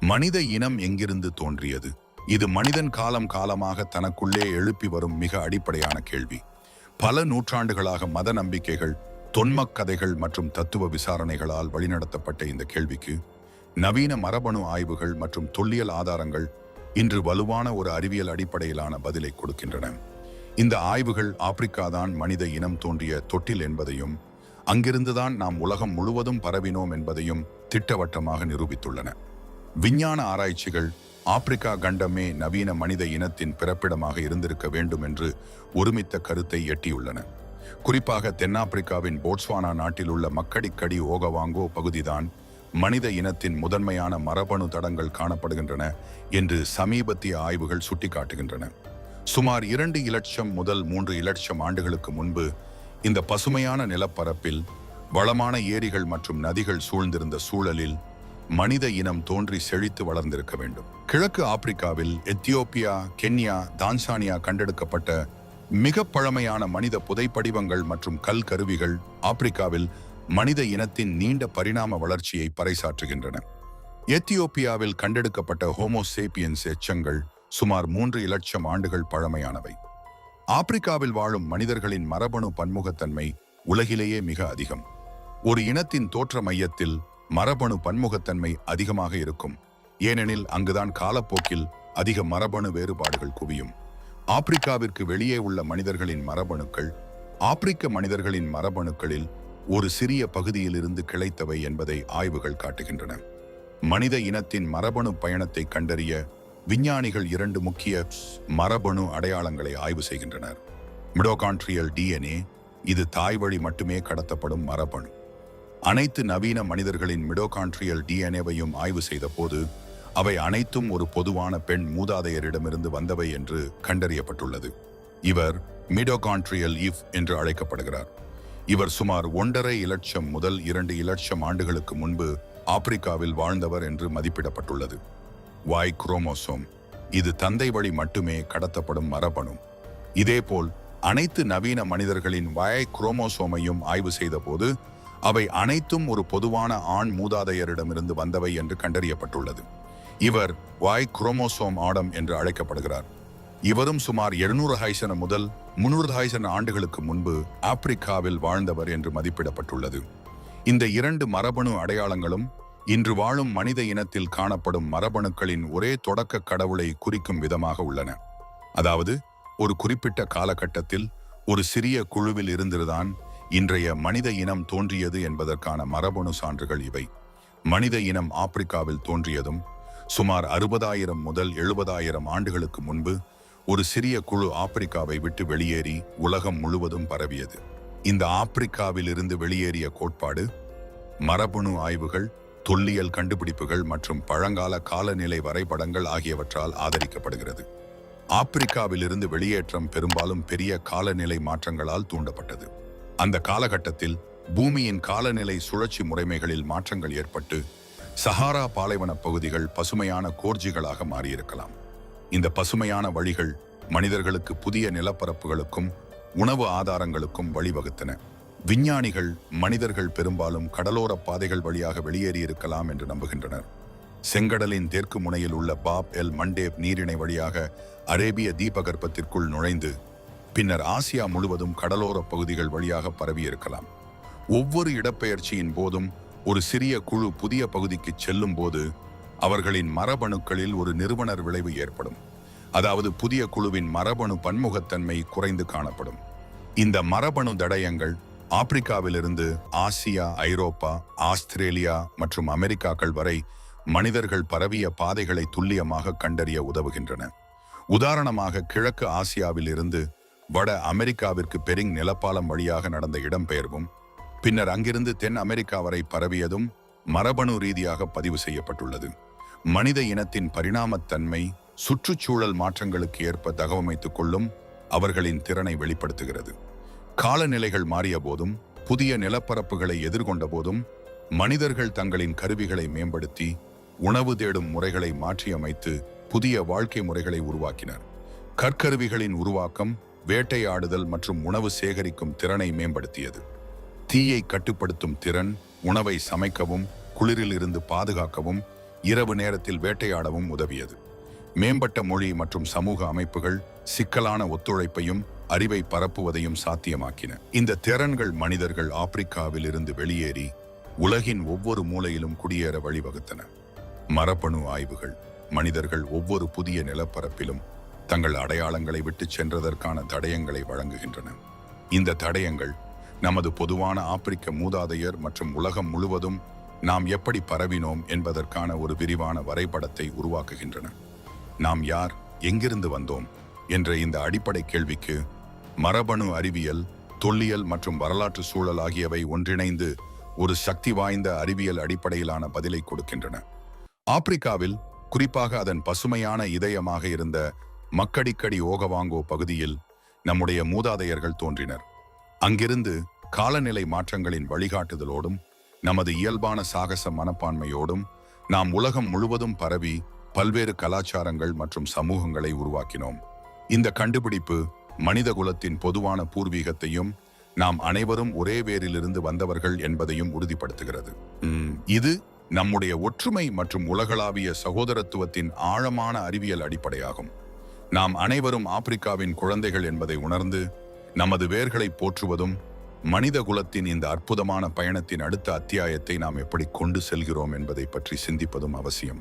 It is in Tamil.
மனித இனம் எங்கிருந்து தோன்றியது? இது மனிதன் காலம் காலமாக தனக்குள்ளே எழுப்பி வரும் மிக அடிப்படையான கேள்வி. பல நூற்றாண்டுகளாக மத நம்பிக்கைகள் தொன்மக் கதைகள் மற்றும் தத்துவ விசாரணைகளால் வழிநடத்தப்பட்ட இந்த கேள்விக்கு நவீன மரபணு ஆய்வுகள் மற்றும் தொல்லியல் ஆதாரங்கள் இன்று வலுவான ஒரு அறிவியல் அடிப்படையிலான பதிலை கொடுக்கின்றன. இந்த ஆய்வுகள் ஆப்பிரிக்காதான் மனித இனம் தோன்றிய தொட்டில் என்பதையும் அங்கிருந்துதான் நாம் உலகம் முழுவதும் பரவினோம் என்பதையும் திட்டவட்டமாக நிரூபித்துள்ளன. விஞ்ஞான ஆராய்ச்சிகள் ஆப்பிரிக்கா கண்டமே நவீன மனித இனத்தின் பிறப்பிடமாக இருந்திருக்க வேண்டும் என்று ஒருமித்த கருத்தை எட்டியுள்ளன. குறிப்பாக தென்னாப்பிரிக்காவின் போட்ஸ்வானா நாட்டில் உள்ள மக்கடிக்கடி ஓகவாங்கோ பகுதிதான் மனித இனத்தின் முதன்மையான மரபணு தடங்கள் காணப்படுகின்றன என்று சமீபத்திய ஆய்வுகள் சுட்டிக்காட்டுகின்றன. சுமார் இரண்டு இலட்சம் முதல் மூன்று இலட்சம் ஆண்டுகளுக்கு முன்பு இந்த பசுமையான நிலப்பரப்பில் வளமான ஏரிகள் மற்றும் நதிகள் சூழ்ந்திருந்த சூழலில் மனித இனம் தோன்றி செழித்து வளர்ந்திருக்க வேண்டும். கிழக்கு ஆப்பிரிக்காவில் எத்தியோப்பியா கென்யா தான்சானியா கண்டெடுக்கப்பட்ட மிக பழமையான மனித புதைப்படிவங்கள் மற்றும் கல் கருவிகள் ஆப்பிரிக்காவில் மனித இனத்தின் நீண்ட பரிணாம வளர்ச்சியை பறைசாற்றுகின்றன. எத்தியோப்பியாவில் கண்டெடுக்கப்பட்ட ஹோமோசேப்பியன்ஸ் எச்சங்கள் சுமார் மூன்று இலட்சம் ஆண்டுகள் பழமையானவை. ஆப்பிரிக்காவில் வாழும் மனிதர்களின் மரபணு பன்முகத்தன்மை உலகிலேயே மிக அதிகம். ஒரு இனத்தின் தோற்ற மையத்தில் மரபணு பன்முகத்தன்மை அதிகமாக இருக்கும். ஏனெனில் அங்குதான் காலப்போக்கில் அதிக மரபணு வேறுபாடுகள் குவியும். ஆப்பிரிக்காவிற்கு வெளியே உள்ள மனிதர்களின் மரபணுக்கள் ஆப்பிரிக்க மனிதர்களின் மரபணுக்களில் ஒரு சிறிய பகுதியிலிருந்து கிளைத்தவை என்பதை ஆய்வுகள் காட்டுகின்றன. மனித இனத்தின் மரபணு பயணத்தை கண்டறிய விஞ்ஞானிகள் இரண்டு முக்கிய மரபணு அடையாளங்களை ஆய்வு செய்கின்றனர். மிடோகான்ட்ரியல் டிஎன்ஏ இது தாய் வழி மட்டுமே கடத்தப்படும் மரபணு. அனைத்து நவீன மனிதர்களின் மிடோகான்ட்ரியல் டிஎன்ஏவையும் ஆய்வு செய்தபோது அவை அனைத்தும் ஒரு பொதுவான பெண் மூதாதையரிடமிருந்து வந்தவை என்று கண்டறியப்பட்டுள்ளது. இவர் மிடோகான்ட்ரியல் இவ் என்று அழைக்கப்படுகிறார். இவர் சுமார் ஒன்றரை இலட்சம் முதல் இரண்டு இலட்சம் ஆண்டுகளுக்கு முன்பு ஆப்பிரிக்காவில் வாழ்ந்தவர் என்று மதிப்பிடப்பட்டுள்ளது. வாய் குரோமோசோம் இது தந்தை வழி மட்டுமே கடத்தப்படும் மரபணு. இதேபோல் அனைத்து நவீன மனிதர்களின் வாய் குரோமோசோமையும் ஆய்வு செய்தபோது அவை அனைத்தும் ஒரு பொதுவான ஆண் மூதாதையரிடமிருந்து வந்தவை என்று கண்டறியப்பட்டுள்ளது. இவர் வாய் குரோமோசோம் ஆடம் என்று அழைக்கப்படுகிறார். இவரும் சுமார் எழுநூறு ஹைசன முதல் முன்னூறு ஹைசன ஆண்டுகளுக்கு முன்பு ஆப்பிரிக்காவில் வாழ்ந்தவர் என்று மதிப்பிடப்பட்டுள்ளது. இந்த இரண்டு மரபணு அடையாளங்களும் இன்று வாழும் மனித இனத்தில் காணப்படும் மரபணுக்களின் ஒரே தொடக்க கடவுளை குறிக்கும் விதமாக உள்ளன. அதாவது ஒரு குறிப்பிட்ட காலகட்டத்தில் ஒரு சிறிய குழுவில் இருந்துதான் இன்றைய மனித இனம் தோன்றியது என்பதற்கான மரபணு சான்றுகள் இவை. மனித இனம் ஆப்பிரிக்காவில் தோன்றியதும் சுமார் அறுபதாயிரம் முதல் எழுபதாயிரம் ஆண்டுகளுக்கு முன்பு ஒரு சிறிய குழு ஆப்பிரிக்காவை விட்டு வெளியேறி உலகம் முழுவதும் பரவியது. இந்த ஆப்பிரிக்காவில் இருந்து வெளியேறிய கோட்பாடு மரபணு ஆய்வுகள் தொல்லியல் கண்டுபிடிப்புகள் மற்றும் பழங்கால காலநிலை வரைபடங்கள் ஆகியவற்றால் ஆதரிக்கப்படுகிறது. ஆப்பிரிக்காவிலிருந்து வெளியேற்றம் பெரும்பாலும் பெரிய காலநிலை மாற்றங்களால் தூண்டப்பட்டது. அந்த காலகட்டத்தில் பூமியின் காலநிலை சுழற்சி முறைமைகளில் மாற்றங்கள் ஏற்பட்டு சஹாரா பாலைவன பகுதிகள் பசுமையான கோர்ஜிகளாக மாறியிருக்கலாம். இந்த பசுமையான வழிகள் மனிதர்களுக்கு புதிய நிலப்பரப்புகளுக்கும் உணவு ஆதாரங்களுக்கும் வழிவகுத்தன. விஞ்ஞானிகள் மனிதர்கள் பெரும்பாலும் கடலோர பாதைகள் வழியாக வெளியேறியிருக்கலாம் என்று நம்புகின்றனர். செங்கடலின் தெற்கு முனையில் உள்ள பாப் எல் மண்டேப் நீரிணை வழியாக அரேபிய தீபகற்பத்திற்குள் நுழைந்து பின்னர் ஆசியா முழுவதும் கடலோர பகுதிகள் வழியாக பரவியிருக்கலாம். ஒவ்வொரு இடப்பெயர்ச்சியின் போதும் ஒரு சிறிய குழு புதிய பகுதிக்கு செல்லும் போது அவர்களின் மரபணுக்களில் ஒரு நிறுவனர் விளைவு ஏற்படும். அதாவது புதிய குழுவின் மரபணு பன்முகத்தன்மை குறைந்து காணப்படும். இந்த மரபணு தடயங்கள் ஆப்பிரிக்காவிலிருந்து ஆசியா ஐரோப்பா ஆஸ்திரேலியா மற்றும் அமெரிக்காக்கள் வரை மனிதர்கள் பரவிய பாதைகளை துல்லியமாக கண்டறிய உதவுகின்றன. உதாரணமாக கிழக்கு ஆசியாவில் இருந்து வட அமெரிக்காவிற்கு பெரிங் நிலப்பாலம் வழியாக நடந்த இடம்பெயர்வும் பின்னர் அங்கிருந்து தென் அமெரிக்கா வரை பரவியதும் மரபணு ரீதியாக பதிவு செய்யப்பட்டுள்ளது. மனித இனத்தின் பரிணாமத்தன்மை சுற்றுச்சூழல் மாற்றங்களுக்கு ஏற்ப தகவமைத்துக் கொள்ளும் அவர்களின் திறனை வெளிப்படுத்துகிறது. காலநிலைகள் மாறிய போதும் புதிய நிலப்பரப்புகளை எதிர்கொண்ட போதும் மனிதர்கள் தங்களின் கருவிகளை மேம்படுத்தி உணவு தேடும் முறைகளை மாற்றியமைத்து புதிய வாழ்க்கை முறைகளை உருவாக்கினர். கற்கருவிகளின் உருவாக்கம் வேட்டையாடுதல் மற்றும் உணவு சேகரிக்கும் திறனை மேம்படுத்தியது. தீயை கட்டுப்படுத்தும் திறன் உணவை சமைக்கவும் குளிரில் இருந்து பாதுகாக்கவும் இரவு நேரத்தில் வேட்டையாடவும் உதவியது. மேம்பட்ட மொழி மற்றும் சமூக அமைப்புகள் சிக்கலான ஒத்துழைப்பையும் அறிவை பரப்புவதையும் சாத்தியமாக்கின. இந்த திறன்கள் மனிதர்கள் ஆப்பிரிக்காவில் இருந்து வெளியேறி உலகின் ஒவ்வொரு மூலையிலும் குடியேற வழிவகுத்தன. மரபணு ஆய்வுகள் மனிதர்கள் ஒவ்வொரு புதிய நிலப்பரப்பிலும் தங்கள் அடையாளங்களை விட்டுச் சென்றதற்கான தடயங்களை வழங்குகின்றன. இந்த தடயங்கள் நமது பொதுவான ஆப்பிரிக்க மூதாதையர் மற்றும் உலகம் முழுவதும் நாம் எப்படி பரவினோம் என்பதற்கான ஒரு விரிவான வரைபடத்தை உருவாக்குகின்றன. நாம் யார் எங்கிருந்து வந்தோம் என்ற இந்த அடிப்படை கேள்விக்கு மரபணு அறிவியல் தொல்லியல் மற்றும் வரலாற்று சூழல் ஆகியவை ஒன்றிணைந்து ஒரு சக்தி வாய்ந்த அறிவியல் அடிப்படையிலான பதிலை கொடுக்கின்றன. ஆப்பிரிக்காவில் குறிப்பாக அதன் பசுமையான இதயமாக இருந்த மக்கடிக்கடி ஓகவாங்கோ பகுதியில் நம்முடைய மூதாதையர்கள் தோன்றினர். அங்கிருந்து காலநிலை மாற்றங்களின் வழிகாட்டுதலோடும் நமது இயல்பான சாகச மனப்பான்மையோடும் நாம் உலகம் முழுவதும் பரவி பல்வேறு கலாச்சாரங்கள் மற்றும் சமூகங்களை உருவாக்கினோம். இந்த கண்டுபிடிப்பு மனித குலத்தின் பொதுவான பூர்வீகத்தையும் நாம் அனைவரும் ஒரே வேரிலிருந்து வந்தவர்கள் என்பதையும் உறுதிப்படுத்துகிறது. இது நம்முடைய ஒற்றுமை மற்றும் உலகளாவிய சகோதரத்துவத்தின் ஆழமான அறிவியல் அடிப்படையாகும். நாம் அனைவரும் ஆப்பிரிக்காவின் குழந்தைகள் என்பதை உணர்ந்து நமது வேர்களை போற்றுவதும் மனித குலத்தின் இந்த அற்புதமான பயணத்தின் அடுத்த அத்தியாயத்தை நாம் எப்படி கொண்டு செல்கிறோம் என்பதை பற்றி சிந்திப்பதும் அவசியம்.